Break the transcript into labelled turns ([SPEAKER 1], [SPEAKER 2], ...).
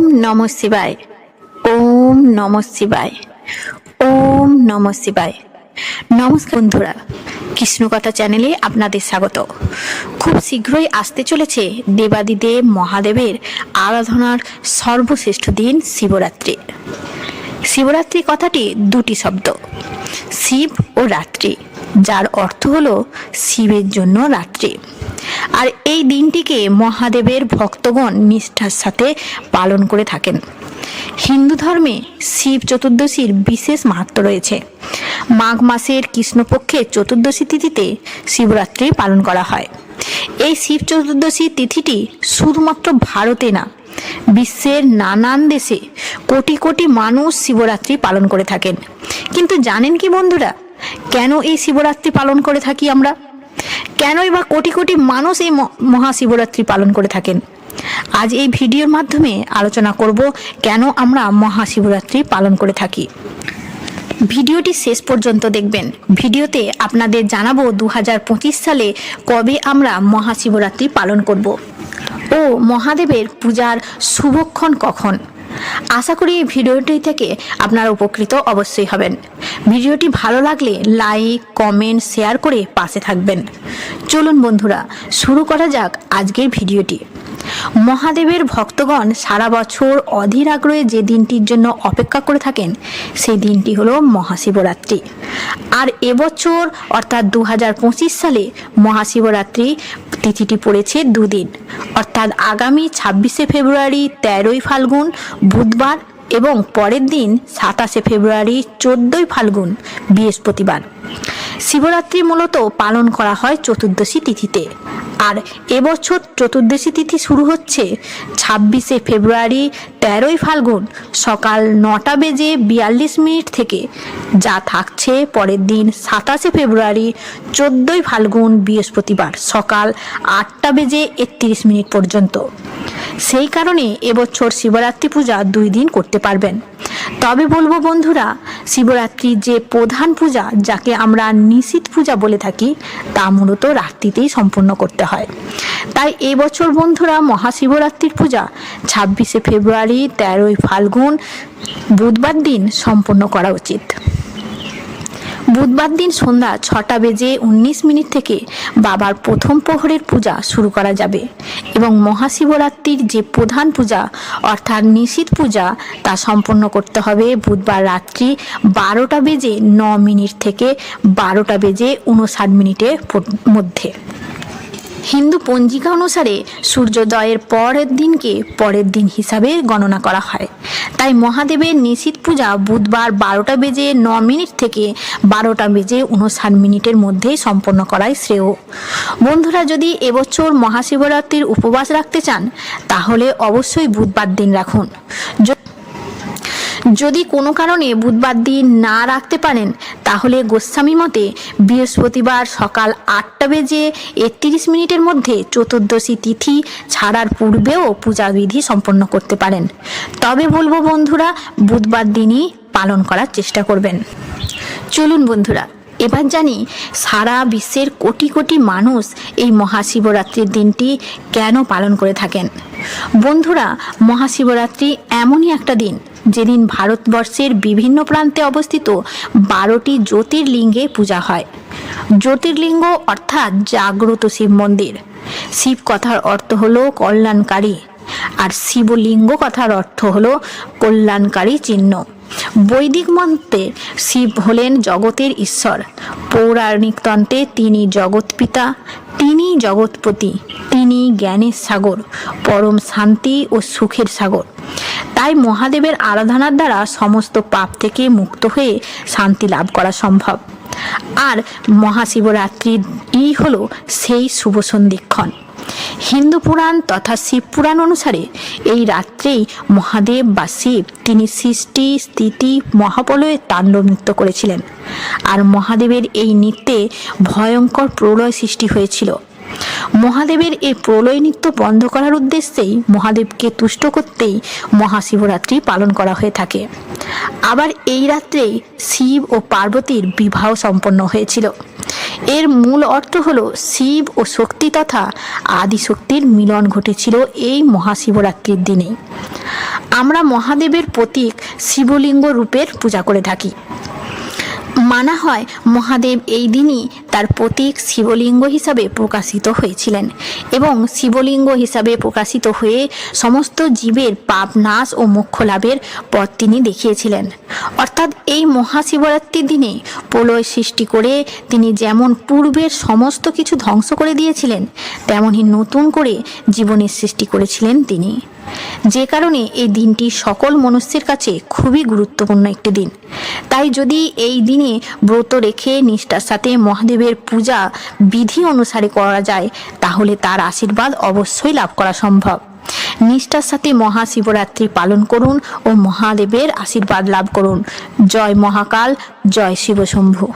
[SPEAKER 1] ওম নম শিবায়। ওম নম শিবায়। ওম নম শিবায়। নমস্কার বন্ধুরা, কৃষ্ণকথা চ্যানেলে আপনাদের স্বাগত। খুব শীঘ্রই আসতে চলেছে দেবাদিদেব মহাদেবের আরাধনার সর্বশ্রেষ্ঠ দিন শিবরাত্রি। শিবরাত্রি কথাটি দুটি শব্দ, শিব ও রাত্রি, যার অর্থ হলো শিবের জন্য রাত্রি। আর এই দিনটিকে মহাদেবের ভক্তগণ নিষ্ঠার সাথে পালন করে থাকেন। হিন্দু ধর্মে শিব চতুর্দশীর বিশেষ মাহাত্ম রয়েছে। মাঘ মাসের কৃষ্ণপক্ষের চতুর্দশী তিথিতে শিবরাত্রি পালন করা হয়। এই শিব চতুর্দশী তিথিটি শুধুমাত্র ভারতে না, বিশ্বের নানান দেশে কোটি কোটি মানুষ শিবরাত্রি পালন করে থাকেন। কিন্তু জানেন কি বন্ধুরা, কেন এই শিবরাত্রি পালন করে থাকি আমরা? কেনই বা কোটি কোটি মানুষ এই মহাশিবরাত্রি পালন করে থাকেন? আজ এই ভিডিওর মাধ্যমে আলোচনা করব কেন আমরা মহাশিবরাত্রি পালন করে থাকি। ভিডিওটি শেষ পর্যন্ত দেখবেন। ভিডিওতে আপনাদের জানাব দু হাজার পঁচিশ সালে কবে আমরা মহাশিবরাত্রি পালন করব ও মহাদেবের পূজার শুভক্ষণ কখন। আশা করি এই ভিডিওটি থেকে আপনারা উপকৃত অবশ্যই হবেন। ভিডিওটি ভালো লাগলে লাইক, কমেন্ট, শেয়ার করে পাশে থাকবেন। চলুন বন্ধুরা, শুরু করা যাক আজকের ভিডিওটি। মহাদেবের ভক্তগণ সারা বছর অধীর আগ্রহে যে দিনটির জন্য অপেক্ষা করে থাকেন, সেই দিনটি হলো মহাশিবরাত্রি। আর এবছর অর্থাৎ দু হাজার পঁচিশ সালে মহাশিবরাত্রি তিথিটি পড়েছে দুদিন। অর্থাৎ আগামী ছাব্বিশে ফেব্রুয়ারি তেরোই ফাল্গুন, বুধবার এবং পরের দিন সাতাশে ফেব্রুয়ারি চোদ্দোই ফাল্গুন, বৃহস্পতিবার। শিবরাত্রি মূলত পালন করা হয় চতুর্দশী তিথিতে। আর এবছর চতুর্দশী তিথি শুরু হচ্ছে ছাব্বিশে ফেব্রুয়ারি, তেরোই ফাল্গুন সকাল নটা বেজে বিয়াল্লিশ মিনিট থেকে। যা থাকছে পরের দিন সাতাশে ফেব্রুয়ারি, চোদ্দোই ফাল্গুন বৃহস্পতিবার সকাল আটটা বেজে একত্রিশ মিনিট পর্যন্ত। সেই কারণে এবছর শিবরাত্রি পূজা দুই দিন করতে পারবেন। তবে বলব বন্ধুরা শিবরাত্রির যে প্রধান পূজা, যাকে আমরা নিশিত পূজা বলে থাকি, তা মূলত রাত্রিতেই সম্পন্ন করতে হয়। তাই এবছর বন্ধুরা মহাশিবরাত্রির পূজা, ছাব্বিশে ফেব্রুয়ারি, তেরোই ফাল্গুন, বুধবার দিন সম্পন্ন করা উচিত। বুধবার দিন সন্ধ্যা ছটা বেজে উনিশ মিনিট থেকে বাবার প্রথম প্রহরের পূজা শুরু করা যাবে এবং মহাশিবরাত্রির যে প্রধান পূজা, অর্থাৎ নিশীত পূজা, তা সম্পন্ন করতে হবে বুধবার রাত্রি বারোটা বেজে ন মিনিট থেকে বারোটা বেজে উনষাট মিনিটের মধ্যে। হিন্দু পঞ্জিকা অনুসারে সূর্যোদয়ের পরের দিনকে পরের দিন হিসাবে গণনা করা হয়। তাই মহাদেবের নিশীত পূজা বুধবার বারোটা বেজে ন মিনিট থেকে বারোটা বেজে উনষাট মিনিটের মধ্যেই সম্পন্ন করাই শ্রেয়। বন্ধুরা, যদি এবছর মহাশিবরাত্রির উপবাস রাখতে চান, তাহলে অবশ্যই বুধবার দিন রাখুন। যদি কোনো কারণে বুধবার দিন না রাখতে পারেন, তাহলে গোস্বামী মতে বৃহস্পতিবার সকাল আটটা বেজে একত্রিশ মিনিটের মধ্যে চতুর্দশী তিথি ছাড়ার পূর্বেও পূজাবিধি সম্পন্ন করতে পারেন। তবে বলব বন্ধুরা, বুধবার দিনই পালন করার চেষ্টা করবেন। চলুন বন্ধুরা, এবার জানি সারা বিশ্বের কোটি কোটি মানুষ এই মহাশিবরাত্রির দিনটি কেন পালন করে থাকেন। বন্ধুরা, মহাশিবরাত্রি এমনই একটা দিন যেদিন ভারতবর্ষের বিভিন্ন প্রান্তে অবস্থিত বারোটি জ্যোতির্লিঙ্গে পূজা হয়। জ্যোতির্লিঙ্গ অর্থাৎ জাগ্রত শিব মন্দির। শিব কথার অর্থ হল কল্যাণকারী আর শিবলিঙ্গ কথার অর্থ হল কল্যাণকারী চিহ্ন। বৈদিক মন্ত্রে শিব হলেন জগতের ঈশ্বর। পৌরাণিক তন্ত্রে তিনি জগৎ পিতা, তিনি জগৎপতি, তিনি জ্ঞানের সাগর, পরম শান্তি ও সুখের সাগর। তাই মহাদেবের আরাধনার দ্বারা সমস্ত পাপ থেকে মুক্ত হয়ে শান্তি লাভ করা সম্ভব। আর মহাশিবরাত্রিই হল সেই শুভ সন্ধিক্ষণ। হিন্দু পুরাণ তথা শিব পুরাণ অনুসারে এই রাত্রেই মহাদেব বা শিব তিনি সৃষ্টি, স্থিতি মহাপলয়ে তাণ্ডব নৃত্য করেছিলেন। আর মহাদেবের এই নৃত্যে ভয়ঙ্কর প্রলয় সৃষ্টি হয়েছিল। মহাদেবের এই প্রলয় নৃত্য বন্ধ করার উদ্দেশ্যেই মহাদেবকে তুষ্ট করতেই মহাশিবরাত্রি পালন করা হয়ে থাকে। আবার এই রাত্রেই শিব ও পার্বতীর বিবাহ সম্পন্ন হয়েছিল। এর মূল অর্থ হল শিব ও শক্তি তথা আদিশক্তির মিলন ঘটেছিল এই মহাশিবরাত্রির দিনে আমরা মহাদেবের প্রতীক শিবলিঙ্গ রূপের পূজা করে থাকি। মানা হয়, মহাদেব এই দিনই তার প্রতীক শিবলিঙ্গ হিসাবে প্রকাশিত হয়েছিলেন এবং শিবলিঙ্গ হিসাবে প্রকাশিত হয়ে সমস্ত জীবের পাপ নাশ ও মোক্ষ লাভের পথ তিনি দেখিয়েছিলেন। অর্থাৎ এই মহাশিবরাত্রির দিনে প্রলয় সৃষ্টি করে তিনি যেমন পূর্বের সমস্ত কিছু ধ্বংস করে দিয়েছিলেন, তেমনই নতুন করে জীবনের সৃষ্টি করেছিলেন তিনি। যে কারণে এই দিনটি সকল মনুষ্যের কাছে খুবই গুরুত্বপূর্ণ একটি দিন। তাই যদি এই দিনে ব্রত রেখে নিষ্ঠার সাথে মহাদেবের পূজা বিধি অনুসারে করা যায়, তাহলে তার আশীর্বাদ অবশ্যই লাভ করা সম্ভব। নিষ্ঠার সাথে মহাশিবরাত্রি পালন করুন ও মহাদেবের আশীর্বাদ লাভ করুন। জয় মহাকাল, জয় শিবশম্ভু।